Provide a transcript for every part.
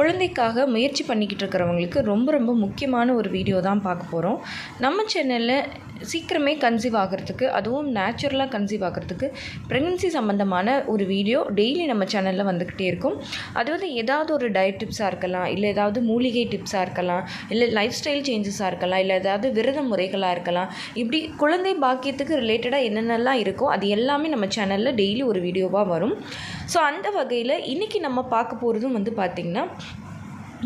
குழந்தைக்காக முயற்சி பண்ணிக்கிட்டு இருக்கிறவங்களுக்கு ரொம்ப ரொம்ப முக்கியமான ஒரு வீடியோ தான் பார்க்க போகிறோம் நம்ம சேனலில் சீக்கிரமே கன்சீவ் ஆகிறதுக்கு அதுவும் நேச்சுரலாக கன்சீவ் ஆகிறதுக்கு ப்ரெக்னென்சி சம்மந்தமான ஒரு வீடியோ டெய்லி நம்ம சேனலில் வந்துக்கிட்டே இருக்கும். அது வந்து ஏதாவது ஒரு டயட் டிப்ஸாக இருக்கலாம் இல்லை ஏதாவது மூலிகை டிப்ஸாக இருக்கலாம் இல்லை லைஃப் ஸ்டைல் சேஞ்சஸாக இருக்கலாம் இல்லை ஏதாவது விரத முறைகளாக இருக்கலாம். இப்படி குழந்தை பாக்கியத்துக்கு ரிலேட்டடாக என்னென்னலாம் இருக்கோ அது எல்லாமே நம்ம சேனலில் டெய்லி ஒரு வீடியோவாக வரும். ஸோ அந்த வகையில் இன்றைக்கி நம்ம பார்க்க போகிறதும் வந்து பார்த்திங்கன்னா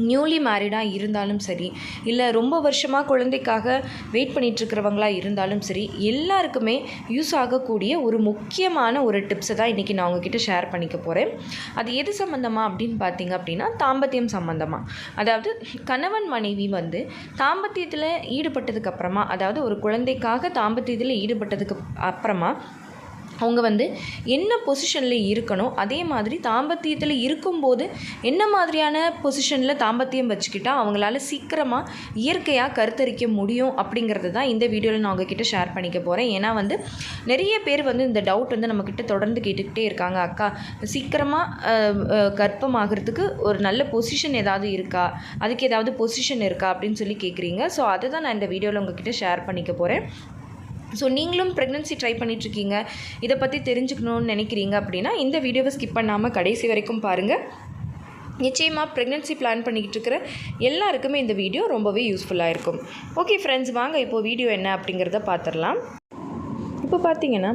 நியூலி மேரிடாக இருந்தாலும் சரி இல்லை ரொம்ப வருஷமாக குழந்தைக்காக வெயிட் பண்ணிகிட்ருக்கிறவங்களா இருந்தாலும் சரி எல்லாருக்குமே யூஸ் ஆகக்கூடிய ஒரு முக்கியமான ஒரு டிப்ஸை தான் இன்றைக்கி நான் உங்ககிட்ட ஷேர் பண்ணிக்க போகிறேன் அது எது சம்மந்தமாக அப்படின்னு பார்த்தீங்க அப்படின்னா தாம்பத்தியம் சம்மந்தமாக அதாவது கணவன் மனைவி வந்து தாம்பத்தியத்தில் ஈடுபட்டதுக்கப்புறமா அதாவது ஒரு குழந்தைக்காக தாம்பத்தியத்தில் ஈடுபட்டதுக்கு அப்புறமா அவங்க வந்து என்ன பொசிஷனில் இருக்கணும் அதே மாதிரி தாம்பத்தியத்தில் இருக்கும்போது என்ன மாதிரியான பொசிஷனில் தாம்பத்தியம் வச்சுக்கிட்டால் அவங்களால சீக்கிரமாக இயற்கையாக கருத்தரிக்க முடியும் அப்படிங்கிறது தான் இந்த வீடியோவில் நான் உங்ககிட்ட ஷேர் பண்ணிக்க போகிறேன் ஏன்னா வந்து நிறைய பேர் வந்து இந்த டவுட் வந்து நம்மக்கிட்ட தொடர்ந்து கேட்டுக்கிட்டே இருக்காங்க. அக்கா சீக்கிரமாக கர்ப்பமாகிறதுக்கு ஒரு நல்ல பொசிஷன் ஏதாவது இருக்கா? அதுக்கு ஏதாவது பொசிஷன் இருக்கா? அப்படின்னு சொல்லி கேட்குறீங்க ஸோ அதை தான் நான் இந்த வீடியோவில் உங்ககிட்ட ஷேர் பண்ணிக்க போகிறேன் ஸோ நீங்களும் ப்ரெக்னன்சி ட்ரை பண்ணிகிட்ருக்கீங்க இதை பற்றி தெரிஞ்சுக்கணும்னு நினைக்கிறீங்க அப்படின்னா இந்த வீடியோவை ஸ்கிப் பண்ணாமல் கடைசி வரைக்கும் பாருங்கள் நிச்சயமாக ப்ரெக்னென்சி பிளான் பண்ணிக்கிட்டு இருக்கிற எல்லாருக்குமே இந்த வீடியோ ரொம்பவே யூஸ்ஃபுல்லாக இருக்கும். ஓகே ஃப்ரெண்ட்ஸ் வாங்க இப்போது வீடியோ என்ன அப்படிங்கிறத பார்த்துடலாம் இப்போ பார்த்தீங்கன்னா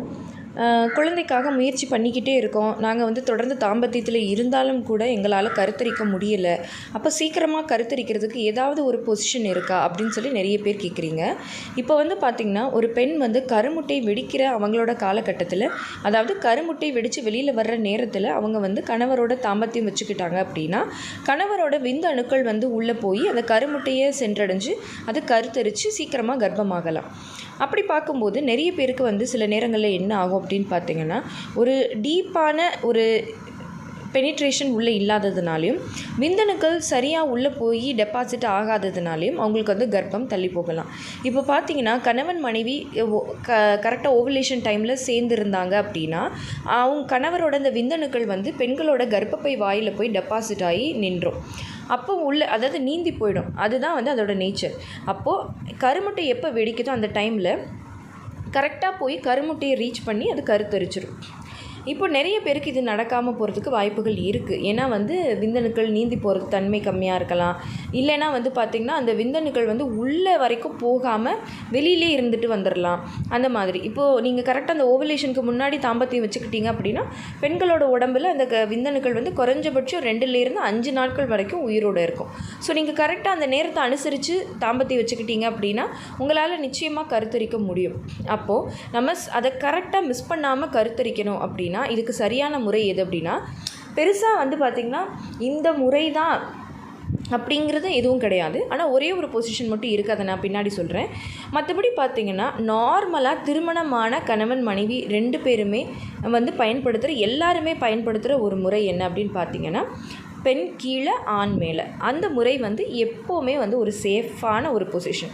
குழந்தைக்காக முயற்சி பண்ணிக்கிட்டே இருக்கோம். நாங்கள் வந்து தொடர்ந்து தாம்பத்தியத்தில் இருந்தாலும் கூட எங்களால் கருத்தரிக்க முடியலை. அப்போ சீக்கிரமாக கருத்தரிக்கிறதுக்கு ஏதாவது ஒரு பொசிஷன் இருக்கா? அப்படின்னு சொல்லி நிறைய பேர் கேட்குறீங்க இப்போ வந்து பார்த்திங்கன்னா ஒரு பெண் வந்து கருமுட்டை வெடிக்கிற அவங்களோட காலகட்டத்தில் அதாவது கருமுட்டை வெடித்து வெளியில் வர்ற நேரத்தில் அவங்க வந்து கணவரோட தாம்பத்தியம் வச்சுக்கிட்டாங்க அப்படின்னா கணவரோட விந்து அணுக்கள் வந்து உள்ளே போய் அந்த கருமுட்டையை சென்றடைஞ்சு அது கருத்தரித்து சீக்கிரமாக கர்ப்பமாகலாம். அப்படி பார்க்கும்போது நிறைய பேருக்கு வந்து சில நேரங்களில் என்ன ஆகும் அப்படின்னு பார்த்தீங்கன்னா ஒரு டீப்பான ஒரு பெனிட்ரேஷன் உள்ளே இல்லாததுனாலையும் விந்தணுக்கள் சரியாக உள்ளே போய் டெபாசிட் ஆகாததுனாலையும் அவங்களுக்கு வந்து கர்ப்பம் தள்ளி போகலாம். இப்போ பார்த்தீங்கன்னா கணவன் மனைவி க கரெக்டாக ஓவலேஷன் டைமில் சேர்ந்துருந்தாங்க அப்படின்னா அவங்க கணவரோட அந்த விந்தணுக்கள் வந்து பெண்களோட கர்ப்பப்பை வாயில் போய் டெபாசிட் ஆகி நின்றோம். அப்போ உள்ள அதாவது நீந்தி போயிடும். அதுதான் வந்து அதோட நேச்சர் அப்போது கருமுட்டை எப்போ வெடிக்குதோ அந்த டைமில் கரெக்டாக போய் கருமுட்டையை ரீச் பண்ணி அது கருத்தரிச்சிடும் இப்போ நிறைய பேருக்கு இது நடக்காமல் போகிறதுக்கு வாய்ப்புகள் இருக்குது ஏன்னா வந்து விந்தணுக்கள் நீந்தி போகிறது தன்மை கம்மியாக இருக்கலாம். இல்லைன்னா வந்து பார்த்திங்கன்னா அந்த விந்தணுக்கள் வந்து உள்ளே வரைக்கும் போகாமல் வெளியிலே இருந்துட்டு வந்துடலாம் அந்த மாதிரி. இப்போது நீங்கள் கரெக்டாக அந்த ஓவலேஷனுக்கு முன்னாடி தாம்பத்தியம் வச்சுக்கிட்டீங்க அப்படின்னா பெண்களோட உடம்புல அந்த க- விந்தணுக்கள் வந்து குறைஞ்சபட்சம் ரெண்டுலேருந்து அஞ்சு நாட்கள் வரைக்கும் உயிரோடு இருக்கும். ஸோ நீங்கள் கரெக்டாக அந்த நேரத்தை அனுசரித்து தாம்பத்தியம் வச்சுக்கிட்டீங்க அப்படின்னா உங்களால் நிச்சயமாக கருத்தரிக்க முடியும். அப்போது நம்ம ஸ்- அதை கரெக்டாக மிஸ் பண்ணாமல் கருத்தரிக்கணும் அப்படின்னா இதுக்கு சரியான முறை எது அப்படின்னா பெருசாக வந்து பார்த்திங்கன்னா இந்த முறை தான் அப்படிங்கிறது எதுவும் கிடையாது. ஆனால் ஒரே ஒரு பொசிஷன் மட்டும் இருக்குது அதை நான் பின்னாடி சொல்கிறேன் மற்றபடி பார்த்தீங்கன்னா நார்மலாக திருமணமான கணவன் மனைவி ரெண்டு பேருமே வந்து பயன்படுத்துகிற எல்லாருமே பயன்படுத்துகிற ஒரு முறை என்ன அப்படின்னு பார்த்தீங்கன்னா பெண் கீழே ஆண் மேலே. அந்த முறை வந்து எப்போவுமே வந்து ஒரு சேஃபான ஒரு பொசிஷன்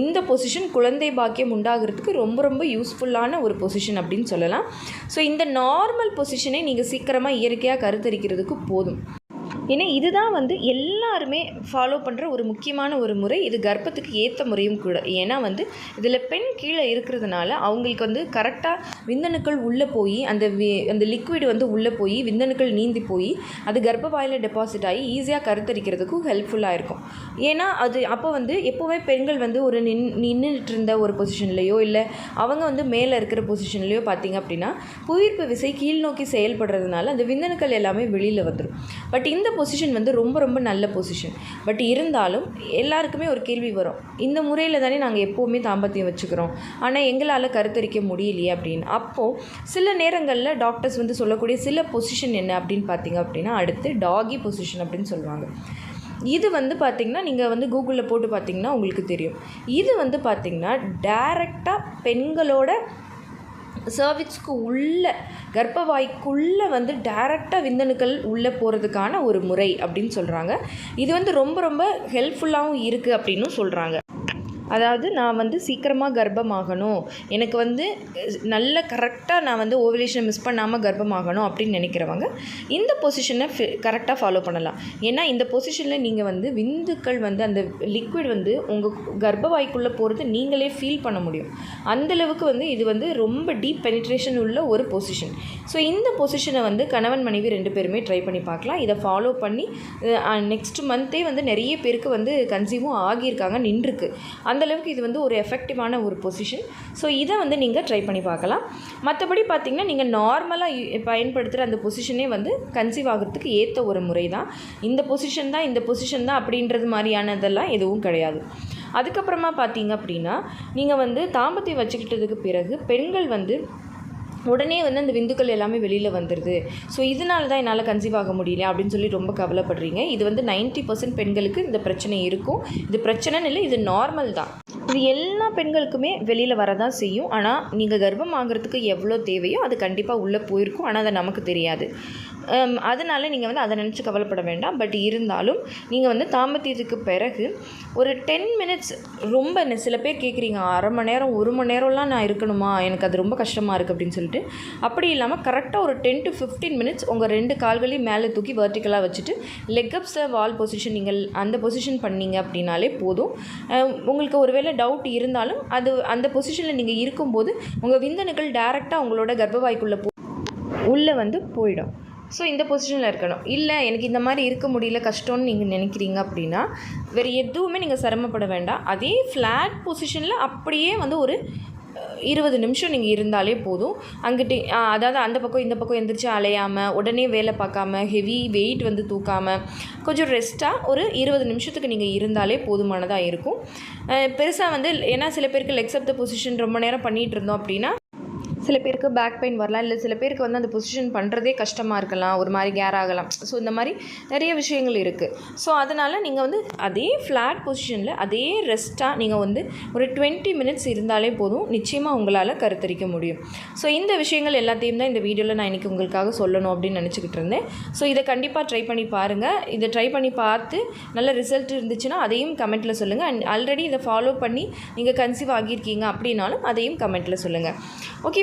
இந்த பொசிஷன் குழந்தை பாக்கியம் உண்டாகிறதுக்கு ரொம்ப ரொம்ப யூஸ்ஃபுல்லான ஒரு பொசிஷன் அப்படின்னு சொல்லலாம். ஸோ இந்த நார்மல் பொசிஷனை நீங்கள் சீக்கிரமாக இயற்கையாக கருத்தரிக்கிறதுக்கு போதும். ஏன்னா இதுதான் வந்து எல்லாருமே ஃபாலோ பண்ணுற ஒரு முக்கியமான ஒரு முறை. இது கர்ப்பத்துக்கு ஏற்ற முறையும் கூட. ஏன்னா வந்து இதில் பெண் கீழே இருக்கிறதுனால அவங்களுக்கு வந்து கரெக்டாக விந்தணுக்கள் உள்ளே போய் அந்த வி அந்த லிக்விட் வந்து உள்ளே போய் விந்தணுக்கள் நீந்தி போய் அது கர்ப்பவாயில் டெபாசிட் ஆகி ஈஸியாக கருத்தரிக்கிறதுக்கும் ஹெல்ப்ஃபுல்லாக இருக்கும். ஏன்னா அது அப்போ வந்து எப்போவுமே பெண்கள் வந்து ஒரு நின் நின்றுட்டு இருந்த ஒரு பொசிஷன்லையோ இல்லை அவங்க வந்து மேலே இருக்கிற பொசிஷன்லையோ பார்த்தீங்க அப்படின்னா புயிர்ப்பு விசை கீழ்நோக்கி செயல்படுறதுனால அந்த விந்தணுக்கள் எல்லாமே வெளியில் வந்துடும் பட் இந்த பொசிஷன் வந்து ரொம்ப ரொம்ப நல்ல பொசிஷன் பட் இருந்தாலும் எல்லாருக்குமே ஒரு கேள்வி வரும். இந்த முறையில் தானே நாங்கள் எப்போவுமே தாம்பத்தியம் வச்சுக்கிறோம். ஆனால் எங்களால் கருத்தரிக்க முடியலையே அப்படின்னு. அப்போது சில நேரங்களில் டாக்டர்ஸ் வந்து சொல்லக்கூடிய சில பொசிஷன் என்ன அப்படின்னு பார்த்தீங்க அப்படின்னா அடுத்து டாகி பொசிஷன் அப்படின்னு சொல்லுவாங்க. இது வந்து பார்த்திங்கன்னா நீங்கள் வந்து கூகுளில் போட்டு பார்த்தீங்கன்னா உங்களுக்கு தெரியும். இது வந்து பார்த்திங்கன்னா டேரெக்டாக பெண்களோட சர்விக்ஸ்க்கு உள்ள கர்ப்பவாய்க்குள்ளே வந்து டைரெக்டாக விந்தணுக்கள் உள்ளே போகிறதுக்கான ஒரு முறை அப்படின்னு சொல்கிறாங்க இது வந்து ரொம்ப ரொம்ப ஹெல்ப்ஃபுல்லாகவும் இருக்குது அப்படின்னும் சொல்கிறாங்க அதாவது நான் வந்து சீக்கிரமாக கர்ப்பமாகணும். எனக்கு வந்து நல்ல கரெக்டாக நான் வந்து ஓவலேஷனை மிஸ் பண்ணாமல் கர்ப்பமாகணும் அப்படின்னு நினைக்கிறவங்க இந்த பொசிஷனை கரெக்டாக ஃபாலோ பண்ணலாம். ஏன்னா இந்த பொசிஷனில் நீங்கள் வந்து விந்துக்கள் வந்து அந்த லிக்விட் வந்து உங்கள் கர்ப்பவாய்க்குள்ளே போகிறது நீங்களே ஃபீல் பண்ண முடியும். அந்தளவுக்கு வந்து இது வந்து ரொம்ப டீப் பெனிட்ரேஷன் உள்ள ஒரு பொசிஷன் ஸோ இந்த பொசிஷனை வந்து கணவன் மனைவி ரெண்டு பேருமே ட்ரை பண்ணி பார்க்கலாம். இதை ஃபாலோ பண்ணி நெக்ஸ்ட் மந்த்தே வந்து நிறைய பேருக்கு வந்து கன்சீவும் ஆகியிருக்காங்க நின்றுருக்கு. அந்த அந்தளவுக்கு இது வந்து ஒரு எஃபெக்டிவான ஒரு பொசிஷன் ஸோ இதை வந்து நீங்கள் ட்ரை பண்ணி பார்க்கலாம். மற்றபடி பார்த்திங்கன்னா நீங்கள் நார்மலாக பயன்படுத்துகிற அந்த பொசிஷனே வந்து கன்சீவ் ஆகிறதுக்கு ஏற்ற ஒரு முறை தான் இந்த பொசிஷன் தான் இந்த பொசிஷன் தான் அப்படின்றது மாதிரியானதெல்லாம் எதுவும் கிடையாது. அதுக்கப்புறமா பார்த்தீங்க அப்படின்னா நீங்கள் வந்து தாம்பத்தியம் வச்சுக்கிட்டதுக்கு பிறகு பெண்கள் வந்து உடனே வந்து அந்த விந்துக்கள் எல்லாமே வெளியில் வந்துடுது ஸோ இதனால தான் என்னால் கன்சீவ் ஆக முடியல அப்படின்னு சொல்லி ரொம்ப கவலைப்படுறீங்க. இது வந்து 90% பர்சன்ட் பெண்களுக்கு இந்த பிரச்சனை இருக்கும். இது பிரச்சனைன்னு இல்லை இது நார்மல் தான். இது எல்லா பெண்களுக்குமே வெளியில் வரதான் செய்யும். ஆனால் நீங்கள் கர்ப்பம் ஆகிறதுக்கு எவ்வளோ தேவையோ அது கண்டிப்பாக உள்ளே போயிருக்கும். ஆனால் அது நமக்கு தெரியாது. அதனால் நீங்கள் வந்து அதை நினச்சி கவலைப்பட வேண்டாம். பட் இருந்தாலும் நீங்கள் வந்து தாமத்தியத்துக்கு பிறகு ஒரு டென் மினிட்ஸ் ரொம்ப சில பேர் கேட்குறீங்க அரை மணி நேரம் ஒரு மணி நேரம்லாம் நான் இருக்கணுமா? எனக்கு அது ரொம்ப கஷ்டமாக இருக்குது அப்படின்னு சொல்லிட்டு. அப்படி இல்லாமல் கரெக்டாக ஒரு டென் டு ஃபிஃப்டீன் மினிட்ஸ் உங்கள் ரெண்டு கால்களையும் மேலே தூக்கி வெர்டிக்கலாக வச்சுட்டு லெக் அப்ஸை வால் பொசிஷன் நீங்கள் அந்த பொசிஷன் பண்ணீங்க அப்படின்னாலே போதும். உங்களுக்கு ஒருவேளை டவுட் இருந்தாலும் அது அந்த பொசிஷனில் நீங்கள் இருக்கும்போது உங்கள் விந்தணுக்கள் டேரெக்டாக உங்களோட கர்ப்பவாய்க்குள்ளே போ உள்ளே வந்து போயிடும். ஸோ இந்த பொசிஷனில் இருக்கணும். இல்லை எனக்கு இந்த மாதிரி இருக்க முடியல கஷ்டம்னு நீங்கள் நினைக்கிறீங்க அப்படின்னா வேறு எதுவுமே நீங்கள் சிரமப்பட வேண்டாம். அதே ஃப்ளாட் பொசிஷனில் அப்படியே வந்து ஒரு இருபது நிமிஷம் நீங்கள் இருந்தாலே போதும். அங்கிட்டு அதாவது அந்த பக்கம் இந்த பக்கம் எந்திரிச்சு அலையாமல் உடனே வேலை பார்க்காம ஹெவி வெயிட் வந்து தூக்காமல் கொஞ்சம் ரெஸ்ட்டாக ஒரு இருபது நிமிஷத்துக்கு நீங்கள் இருந்தாலே போதுமானதாக இருக்கும். பெருசாக வந்து ஏன்னா சில பேருக்கு லெக்ஸ் அப் த பொசிஷன் ரொம்ப நேரம் பண்ணிகிட்டு இருந்தோம் அப்படின்னா சில பேருக்கு பேக் பெயின் வரலாம் இல்லை சில பேருக்கு வந்து அந்த பொசிஷன் பண்ணுறதே கஷ்டமாக இருக்கலாம் ஒரு மாதிரி கேர் ஆகலாம். ஸோ இந்த மாதிரி நிறைய விஷயங்கள் இருக்குது ஸோ அதனால் நீங்கள் வந்து அதே ஃப்ளாட் பொசிஷனில் அதே ரெஸ்ட்டாக நீங்கள் வந்து ஒரு டுவெண்ட்டி மினிட்ஸ் இருந்தாலே போதும். நிச்சயமாக உங்களால் கருத்தரிக்க முடியும். ஸோ இந்த விஷயங்கள் எல்லாத்தையும் தான் இந்த வீடியோவில் நான் இன்றைக்கி உங்களுக்காக சொல்லணும் அப்படின்னு நினச்சிக்கிட்டு இருந்தேன். ஸோ இதை கண்டிப்பாக ட்ரை பண்ணி பாருங்கள் இதை ட்ரை பண்ணி பார்த்து நல்ல ரிசல்ட் இருந்துச்சுன்னா அதையும் கமெண்ட்டில் சொல்லுங்கள் அண்ட் ஆல்ரெடி இதை ஃபாலோ பண்ணி நீங்கள் கன்சீவ் ஆகியிருக்கீங்க அப்படின்னாலும் அதையும் கமெண்ட்டில் சொல்லுங்கள் ஓகே